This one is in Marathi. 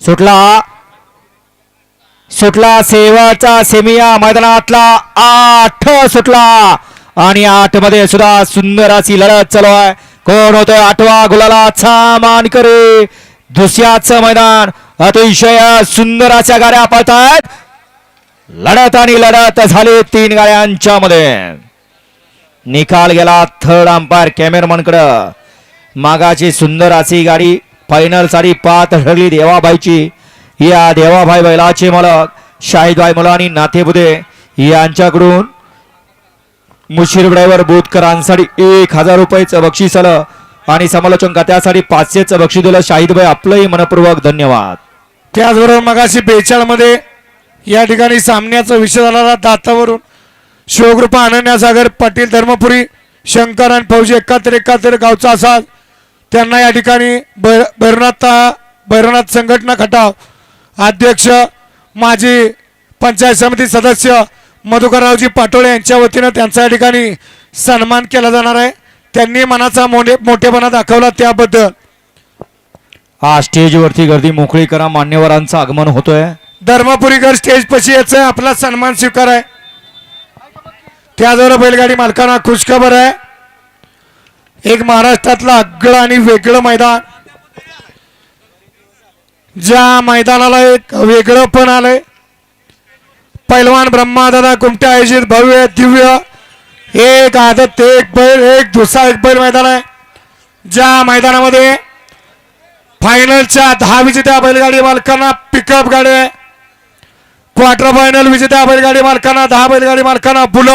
सुटला. सुटला सेवाचा सेमिया मैदानातला. आठ सुटला. आणि आठमध्ये सुद्धा सुंदर अशी लढत चालू आहे. कोण होतोय आठवा गुलाला गुलालाचा मानकरी दुसऱ्याच मैदान अतिशय सुंदर अशा गाड्या पळतायत. लढत आणि लढत झाली तीन गाड्यांच्या मध्ये. निकाल गेला थर्ड अंपायर कॅमेरमन कडं मागाची सुंदर अशी गाडी फायनलसाठी पात ठरली देवाबाईची. या देवाभाई बैलाचे मालक शाहिदभाई मुलानी नाथेबुदे यांच्याकडून मुशीर ड्रायव्हर बोधकरांसाठी एक हजार रुपयेचं बक्षीस आलं. आणि समालोचन त्यासाठी पाचशेचं बक्षीस दिलं. शाहिदभाई आपलंही मनपूर्वक धन्यवाद. त्याचबरोबर मगाशी बेचाळमध्ये या ठिकाणी सामन्याचा विषय झाला दातावरून शिवकृपा अनन्यासागर पाटील धर्मपुरी शंकर आणि फौजी एकाहत्तर एकाहत्तर गावचा असा त्यांना या ठिकाणी भैर भैरवनाथ भैरवनाथ संघटना खटाव अध्यक्ष माजी पंचायत समिती सदस्य मधुकररावजी पाटोळे यांच्या वतीनं त्यांचा या ठिकाणी सन्मान केला जाणार आहे. त्यांनी मनाचा मोठे मोठेपणा दाखवला त्याबद्दल. आज स्टेजवरती गर्दी मोकळी करा मान्यवरांचं आगमन होतोय. धर्मपुरीकर स्टेज पशी याचा आपला सन्मान स्वीकार आहे त्याद्वारे बैलगाडी मालकांना खुशखबर आहे. एक महाराष्ट्रातलं आगळं आणि वेगळं मैदान. ज्या मैदानाला एक वेगळं पण आलंय. पैलवान ब्रह्मादादा कुमटे आयोजित भव्य दिव्य एक आदत एक बैल एक दुसरा एक बैल मैदान आहे. ज्या मैदानामध्ये फायनलच्या दहा विजेत्या बैलगाडी मालकांना पिकअप गाडी आहे. क्वार्टर फायनल विजेत्या बैलगाडी मालकांना दहा बैलगाडी मालकांना बुलट